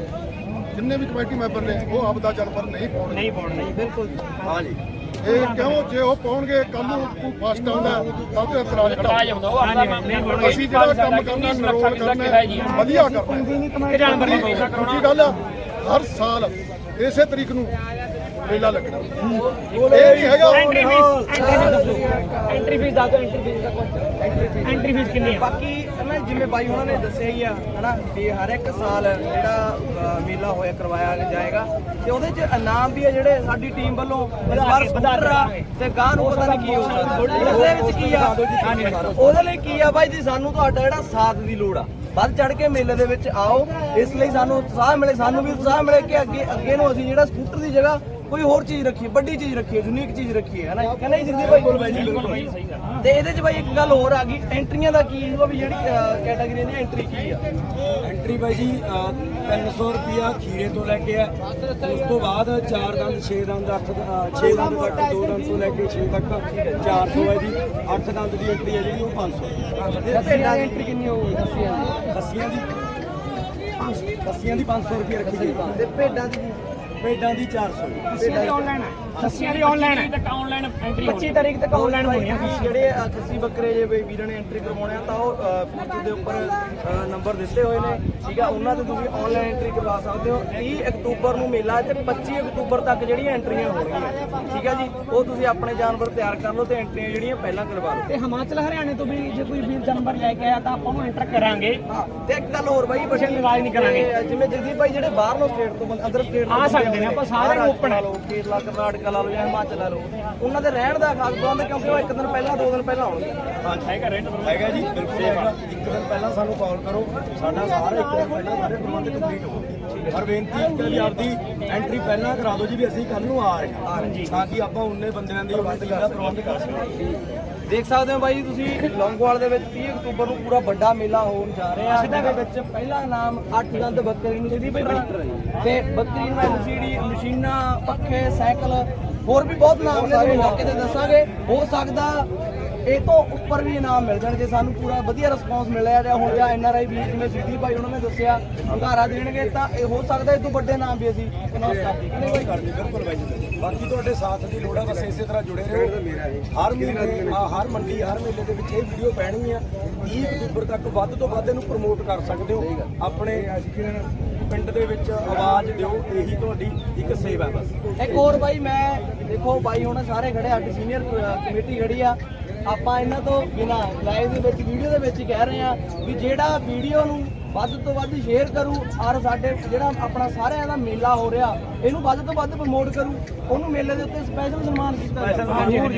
ਜਿੰਨੇ ਵੀ ਕਮੇਟੀ ਮੈਂਬਰ ਨੇ ਉਹ ਆਪਦਾ ਜਾਨਵਰ ਨਹੀਂ ਪਾਉਣਗੇ। ਨਹੀਂ ਪਾਉਣਾ ਜੀ ਬਿਲਕੁਲ। ਹਾਂ ਜੀ ਇਹ ਕਿਉਂ? ਜੇ ਉਹ ਪਾਉਣਗੇ ਕੱਲ ਨੂੰ ਕੋਈ ਫਸਟ ਆਉਂਦਾ ਤਾਂ ਤੇ ਇਤਰਾਜ਼ ਰਾਜ ਖੜਾ ਆਉਂਦਾ ਉਹ ਆਪਦਾ ਨਹੀਂ ਪਾਉਣਾ ਅਸੀਂ ਜਿਹੜਾ ਕੰਮ ਕਰਨਾ ਨਰੋਲ ਕਰਨਾ ਵਧੀਆ ਕਰਨਾ। ਜਾਨਵਰ ਦੀ। ਪੇਸ਼ਾ ਕਰਾਉਣਾ? ਗੱਲ ਹਰ ਸਾਲ ਇਸੇ ਤਰੀਕ ਨੂੰ ਮੇਲਾ ਲੱਗਣਾ। ਇਹ ਨਹੀਂ ਹੈਗਾ। ਐਂਟਰੀ ਫੀਸ ਐਂਟਰੀ ਫੀਸ ਦੱਸ। ਦਿਓ ਐਂਟਰੀ ਫੀਸ ਐਂਟਰੀ ਫੀਸ ਕਿੰਨੀ ਹੈ ਬਾਕੀ ਨਾ ਜਿਵੇਂ ਬਾਈ ਉਹਨਾਂ ਨੇ ਦੱਸਿਆ ਹੀ ਆ ਹਨਾ ਵੀ ਹਰ ਇੱਕ ਸਾਲ ਜਿਹੜਾ ਮੇਲਾ ਹੋਇਆ ਕਰਵਾਇਆ ਜਾਏਗਾ। ਤੇ ਉਹਦੇ 'ਚ ਇਨਾਮ ਵੀ ਆ ਜਿਹੜੇ ਸਾਡੀ ਟੀਮ ਵੱਲੋਂ ਇਸ ਵਾਰ ਸਕੂਟਰ ਆ ਤੇ ਗਾਂ ਨੂੰ ਪਤਾ ਨਹੀਂ ਕੀ ਹੋ ਸਕਦਾ। ਉਹਦੇ ਵਿੱਚ ਕੀ ਆ? ਉਹਦੇ ਲਈ ਕੀ ਆ ਬਾਈ ਜੀ ਸਾਨੂੰ ਤੁਹਾਡਾ ਜਿਹੜਾ ਸਾਥ ਦੀ ਲੋੜ ਆ। ਵੱਧ ਚੜ ਕੇ ਮੇਲੇ ਦੇ ਵਿੱਚ ਆਓ। ਇਸ ਲਈ ਸਾਨੂੰ ਉਤਸ਼ਾਹ ਮਿਲੇ ਸਾਨੂੰ ਵੀ ਉਤਸ਼ਾਹ ਮਿਲੇ ਕਿ ਅੱਗੇ ਅੱਗੇ ਨੂੰ ਅਸੀਂ ਜਿਹੜਾ ਸਕੂਟਰ ਦੀ ਜਗ੍ਹਾ ਕੋਈ ਹੋਰ ਚੀਜ਼ ਰੱਖੀਏ ਵੱਡੀ ਚੀਜ਼ ਰੱਖੀਏ ਯੂਨੀਕ ਚੀਜ਼ ਰੱਖੀਏ ਹਨਾ ਕਹਿੰਦਾ ਜੀ ਜਗਦੀਪ ਭਾਈ ਬਿਲਕੁਲ ਸਹੀ ਸਹੀ ਗੱਲ ਤੇ ਇਹਦੇ ਚ ਬਾਈ ਇੱਕ ਗੱਲ ਹੋਰ ਆ ਗਈ ਐਂਟਰੀਆਂ ਦਾ ਕੀ ਹੋਊਗਾ ਵੀ ਜਿਹੜੀ ਕੈਟਾਗਰੀ ਦੀ ਐਂਟਰੀ ਕੀ ਆ? ਐਂਟਰੀ ਬਾਈ ਜੀ ਅਹ, 300 ਰੁਪਿਆ ਖੀਰੇ ਤੋਂ ਲੈ ਕੇ ਆ। ਉਸ ਤੋਂ ਬਾਅਦ 4 ਦੰਦ 6 ਦੰਦ 8 6 ਦੰਦ ਤੱਕ 2 ਦੰਦ ਤੋਂ ਲੈ ਕੇ 6 ਤੱਕ 400 ਹੈ ਜੀ। 8 ਦੰਦ ਦੀ ਐਂਟਰੀ ਹੈ ਜਿਹੜੀ ਉਹ 500 ਤੇ ਭੇਡਾਂ ਦੀ ਐਂਟਰੀ ਕਿੰਨੀ ਹੋਊਗੀ? ਦੱਸਿਆ ਖੱਸੀਆਂ ਦੀ। ਖੱਸੀਆਂ ਦੀ 500 ਰੁਪਏ ਰੱਖੀ ਗਈ ਤੇ ਭੇਡਾਂ ਦੀ ਭੇਡਾਂ ਦੀ 400 ਖੱਸੀਆਂ ਦੀ ਆਨਲਾਈਨ ਹੈ? ਖੱਸੀਆਂ ਦੀ ਆਨਲਾਈਨ ਹੈ। ਤੱਕ ਆਨਲਾਈਨ ਐਂਟਰੀ 25 ਤਾਰੀਖ ਤੱਕ ਆਨਲਾਈਨ ਹੋਣੀ ਹੈ। ਬਾਕੀ ਜਿਹੜੇ ਅ, ਖੱਸੀ ਬੱਕਰੇ ਜੇ ਬਈ ਵੀਰਾਂ ਨੇ ਐਂਟਰੀ ਕਰਵਾਉਣੇ ਆ ਤਾਂ ਉਹ ਪੋਸਟ ਦੇ ਉੱਪਰ ਅ, ਨੰਬਰ ਦਿੱਤੇ ਹੋਏ ਨੇ। ਠੀਕ ਆ ਉਹਨਾਂ ਤੇ ਤੁਸੀਂ ਆਨਲਾਈਨ ਐਂਟਰੀ ਕਰਵਾ ਸਕਦੇ ਹੋ। 30 ਅਕਤੂਬਰ ਨੂੰ ਮੇਲਾ ਹੈ ਤੇ 25 ਅਕਤੂਬਰ ਤੱਕ ਜਿਹੜੀਆਂ ਐਂਟਰੀਆਂ ਹੋਣਗੀਆਂ। ਠੀਕ ਆ ਜੀ? ਉਹ ਤੁਸੀਂ ਆਪਣੇ ਜਾਨਵਰ ਤਿਆਰ ਕਰ ਲਓ ਤੇ ਐਂਟਰੀਆਂ ਜਿਹੜੀਆਂ ਪਹਿਲਾਂ ਕਰਵਾ ਲਓ। ਤੇ ਹਿਮਾਚਲ ਹਰਿਆਣੇ ਤੋਂ ਵੀ ਜੇ ਕੋਈ ਵੀਰ ਜਾਨਵਰ ਲੈ ਕੇ ਆਇਆ ਤਾਂ ਆਪਾਂ ਉਹਨੂੰ ਐਂਟਰ ਕਰਾਂਗੇ। ਹਾਂ ਤੇ ਇੱਕ ਗੱਲ ਹੋਰ ਬਾਈ ਬੱਚੇ ਨਾਰਾਜ਼ ਨਹੀਂ ਕਰਾਂਗੇ। ਜਿਵੇਂ ਜਗਦੀਪ ਭਾਈ ਜਿਹੜੇ ਬਾਹਰੋਂ ਸਟੇਟ ਤੋਂ ਬੰਦੇ ਅੰਦਰ ਸਟੇਟ ਆ ਸਕਦੇ ਨੇ, ਆਪਾਂ ਸਾਰੇ open ਲਾ ਲਓ ਕੇਰਲਾ ਕਰਨਾਟਕਾ ਲਾ ਲਓ ਜਾਂ ਹਿਮਾਚਲ ਲਾ ਲਓ ਉਹਨਾਂ ਦੇ ਰਹਿਣ ਦਾ ਖਾਸ ਪ੍ਰਬੰਧ ਕਿਉਂਕਿ ਉਹ ਇੱਕ ਦਿਨ ਪਹਿਲਾਂ ਦੋ ਦਿਨ ਪਹਿਲਾਂ ਆਉਣਗੇ। ਹੈਗਾ ਰੈਂਟ ਹੈਗਾ ਜੀ ਬਿਲਕੁਲ ਹੈਗਾ। ਇੱਕ ਦਿਨ ਪਹਿਲਾਂ ਸਾਨੂੰ ਕਾਲ ਕਰੋ ਸਾਡਾ ਸਾਰਾ ਇੱਕ ਦਿਨ ਪਹਿਲਾਂ ਸਾਰੇ ਪ੍ਰਬੰਧ ਕੰਪਲੀਟ ਹੋ ਗਏ। ਪਰ ਬੇਨਤੀ ਹੈ ਕਿ ਵੀ ਆਪਦੀ ਐਂਟਰੀ ਪਹਿਲਾਂ ਕਰਾ ਦਿਓ ਜੀ ਵੀ ਅਸੀਂ ਕੱਲ ਨੂੰ ਆ ਰਹੇ ਹਾਂ। ਤਾਂ ਕਿ ਆਪਾਂ ਉਨੇ ਬੰਦਿਆਂ ਦੀ ਉਹਨਾਂ ਟੀਮ ਦਾ ਪ੍ਰਬੰਧ ਕਰ ਸਕੀਏ। ਦੇਖ ਸਕਦੇ ਹੋ ਬਾਈ ਤੁਸੀਂ ਲੌਂਗੋਵਾਲ ਦੇ ਵਿੱਚ 30 ਅਕਤੂਬਰ ਨੂੰ ਪੂਰਾ ਵੱਡਾ ਮੇਲਾ ਹੋਣ ਜਾ ਰਿਹਾ ਜਿਹਦੇ ਵਿੱਚ ਪਹਿਲਾ ਇਨਾਮ 8 ਦੰਦ ਬੱਕਰੀ ਨੂੰ ਜਿਹਦੀ ਤੇ ਬੱਕਰੀ ਨੂੰ ਐਲਸੀਡੀ ਮਸ਼ੀਨਾਂ ਪੱਖੇ ਸਾਈਕਲ ਹੋਰ ਵੀ ਬਹੁਤ ਇਨਾਮ ਨੇ ਤੁਹਾਨੂੰ ਮੌਕੇ ਤੇ ਦੱਸਾਂਗੇ। ਹੋ ਸਕਦਾ ਇਹ ਤੋਂ ਉੱਪਰ ਵੀ ਇਨਾਮ ਮਿਲ ਜਾਣ ਜੇ ਸਾਨੂੰ ਪੂਰਾ ਵਧੀਆ ਰਿਸਪੌਂਸ ਮਿਲਿਆ ਜਾਂ ਹੁਣ ਜਾਂ ਐਨਆਰਆਈ ਵੀਰ ਜਿਵੇਂ ਸਿੱਧੀ ਭਾਈ ਉਹਨਾਂ ਨੇ ਦੱਸਿਆ ਹੰਗਾਰਾ ਦੇਣਗੇ ਤਾਂ ਇਹ ਹੋ ਸਕਦਾ ਇਹ ਤੋਂ ਵੱਡੇ ਇਨਾਮ ਵੀ ਅਸੀਂ ਅਨਾਉਂਸ ਕਰ ਦਈਏ। ਬਿਲਕੁਲ ਬਾਈ ਜੀ। ਬਾਕੀ ਤੁਹਾਡੇ ਸਾਥ ਦੀ ਲੋੜ ਆ ਬਸ ਇਸੇ ਤਰ੍ਹਾਂ ਜੁੜੇ ਰਹੋ। ਹਰ ਮਹੀਨੇ ਆ ਹਰ ਮੰਡੀ ਹਰ ਮੇਲੇ ਦੇ ਵਿੱਚ ਇਹ ਵੀਡੀਓ ਪੈਣਗੀਆਂ 30 ਅਕਤੂਬਰ ਤੱਕ ਵੱਧ ਤੋਂ ਵੱਧ ਇਹਨੂੰ ਪ੍ਰਮੋਟ ਕਰ ਸਕਦੇ ਹੋ। ਆਪਣੇ ਪਿੰਡ ਦੇ ਵਿੱਚ ਆਵਾਜ਼ ਦਿਓ ਇਹੀ ਤੁਹਾਡੀ ਇੱਕ ਸੇਵਾ ਬਸ। ਇੱਕ ਹੋਰ ਬਾਈ ਮੈਂ ਦੇਖੋ ਬਾਈ ਹੁਣ ਸਾਰੇ ਖੜੇ ਸਾਡੀ ਸੀਨੀਅਰ ਕਮੇਟੀ ਖੜੀ ਆ ਆਪਾਂ ਇਹਨਾਂ ਤੋਂ ਬਿਨਾ ਲਾਈਵ ਦੇ ਵਿੱਚ ਵੀਡੀਓ ਦੇ ਵਿੱਚ ਕਹਿ ਰਹੇ ਆ ਵੀ ਜਿਹੜਾ ਵੀਡੀਓ ਨੂੰ ਵੱਧ ਤੋਂ ਵੱਧ ਸ਼ੇਅਰ ਕਰੂ ਔਰ ਸਾਡੇ ਜਿਹੜਾ ਆਪਣਾ ਸਾਰਿਆਂ ਦਾ ਮੇਲਾ ਹੋ ਰਿਹਾ ਇਹਨੂੰ ਵੱਧ ਤੋਂ ਵੱਧ ਪ੍ਰਮੋਟ ਕਰੂ। ਉਹਨੂੰ ਮੇਲੇ ਦੇ ਉੱਤੇ ਸਪੈਸ਼ਲ ਸਨਮਾਨ ਕੀਤਾ ਜਾਊਗਾ।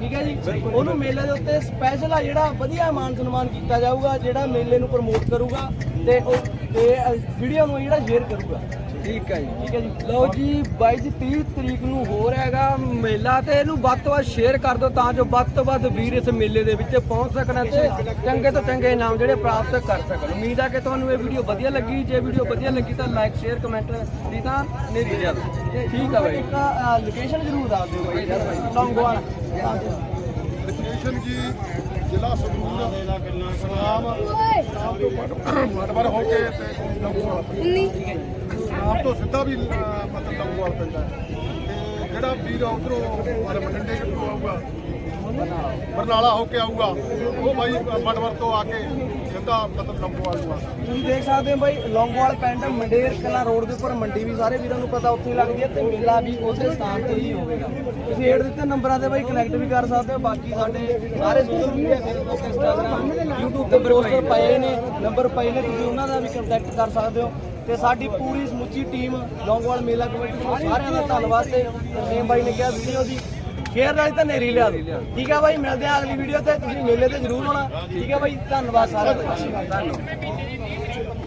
ਠੀਕ ਹੈ ਜੀ? ਉਹਨੂੰ ਮੇਲੇ ਦੇ ਉੱਤੇ ਸਪੈਸ਼ਲ ਆ ਜਿਹੜਾ ਵਧੀਆ ਮਾਨ ਸਨਮਾਨ ਕੀਤਾ ਜਾਊਗਾ ਜਿਹੜਾ ਮੇਲੇ ਨੂੰ ਪ੍ਰਮੋਟ ਕਰੂਗਾ ਤੇ ਉਹ ਤੇ ਵੀਡੀਓ ਨੂੰ ਜਿਹੜਾ ਸ਼ੇਅਰ ਕਰੂਗਾ। ਠੀਕ ਹੈ ਜੀ। ਠੀਕ ਹੈ ਜੀ ਲਓ ਜੀ 22 30 ਤਰੀਕ ਨੂੰ ਹੋ ਰਿਹਾ ਹੈਗਾ ਮੇਲਾ ਤੇ ਇਹਨੂੰ ਵੱਧ ਤੋਂ ਵੱਧ ਸ਼ੇਅਰ ਕਰ ਦਿਓ ਤਾਂ ਜੋ ਵੱਧ ਤੋਂ ਵੱਧ ਵੀਰ ਇਸ ਮੇਲੇ ਦੇ ਵਿੱਚ ਪਹੁੰਚ ਸਕਣ ਤੇ ਚੰਗੇ ਤੋਂ ਚੰਗੇ ਇਨਾਮ ਜਿਹੜੇ ਪ੍ਰਾਪਤ ਕਰ ਸਕਣ। ਉਮੀਦ ਹੈ ਕਿ ਤੁਹਾਨੂੰ ਇਹ ਵੀਡੀਓ ਵਧੀਆ ਲੱਗੀ। ਜੇ ਵੀਡੀਓ ਵਧੀਆ ਲੱਗੀ ਤਾਂ ਲਾਈਕ ਸ਼ੇਅਰ ਕਮੈਂਟ ਦੀ ਤਾਂ ਨਹੀਂ ਭੁੱਲਿਆ ਠੀਕ ਆ ਬਾਈ। ਇੱਕ ਲੋਕੇਸ਼ਨ ਜ਼ਰੂਰ ਦੱਸ ਦਿਓ ਬਾਈ ਯਾਰ। ਲੌਂਗੋਵਾਲ। ਰਜਨੀਸ਼ਨ ਜੀ ਜ਼ਿਲ੍ਹਾ ਸੰਗਰੂਰ। ਸਨਾਮ ਸਨਾਮ ਤੋਂ ਮਟਵਰ ਹੋ ਕੇ ਤੇ ਲੰਗੋਵਾਲ ਸਨਾਮ ਤੋਂ ਸਿੱਧਾ ਵੀ ਅਹ, ਮਤਲਬ ਲੰਗੋਵਾਲ ਪੈਂਦਾ ਤੇ ਜਿਹੜਾ ਵੀਰ ਉਧਰੋਂ ਬਠਿੰਡੇ ਤੋਂ ਆਊਗਾ। ਬਰਨਾਲਾ ਹੋ ਕੇ ਆਊਗਾ। ਉਹ ਬਾਈ ਮਟਵਰ ਤੋਂ ਆ ਕੇ ਸਿੱਧਾ ਮਤਲਬ ਲੰਗੋਵਾਲ ਨੂੰ ਆਉਂਦਾ ਤੁਸੀਂ ਦੇਖ ਸਕਦੇ ਹੋ ਬਾਈ, ਲੌਂਗੋਵਾਲ ਪਿੰਡ, ਮੰਡੇਰ ਕਲਾ ਰੋਡ ਦੇ ਉੱਪਰ ਮੰਡੀ ਵੀ ਸਾਰੇ ਵੀਰਾਂ ਨੂੰ ਪਤਾ ਉੱਥੇ ਲੱਗਦੀ ਹੈ ਤੇ ਮੇਲਾ ਵੀ ਉਸੇ ਸਥਾਨ ਤੇ ਹੀ ਹੋਵੇਗਾ। ਤੁਸੀਂ ਹੇਠ ਦਿੱਤੇ ਨੰਬਰਾਂ ਤੇ ਬਾਈ ਕਨੈਕਟ ਵੀ ਕਰ ਸਕਦੇ ਹੋ। ਬਾਕੀ ਸਾਡੇ ਸਾਰੇ social media Facebook Instagram YouTube ਤੇ ਪੋਸਟਰ ਪਏ ਨੇ। ਨੰਬਰ ਪਏ ਨੇ, ਤੁਸੀਂ ਉਹਨਾਂ ਦਾ ਵੀ ਕੰਟੈਕਟ ਕਰ ਸਕਦੇ ਹੋ। ਤੇ ਸਾਡੀ ਪੂਰੀ ਸਮੁੱਚੀ ਟੀਮ ਲੌਂਗਵਾਲ ਮੇਲਾ ਕਮੇਟੀ ਨੂੰ ਸਾਰਿਆਂ ਦਾ ਧੰਨਵਾਦ ਤੇ ਨੇਮ ਬਾਈ ਨੇ ਕਿਹਾ ਵੀਡੀਓ ਦੀ। ਸ਼ੇਅਰ ਵਾਲੀ ਤਾਂ ਨੇਰੀ ਲਿਆ ਦਿਓ। ਠੀਕ ਹੈ ਬਾਈ, ਮਿਲਦੇ ਆ ਅਗਲੀ ਵੀਡੀਓ ਤੇ। ਤੁਸੀਂ ਮੇਲੇ ਤੇ ਜ਼ਰੂਰ ਆਉਣਾ। ਠੀਕ ਹੈ ਬਾਈ, ਧੰਨਵਾਦ ਸਾਰਿਆਂ ਦਾ। ਧੰਨਵਾਦ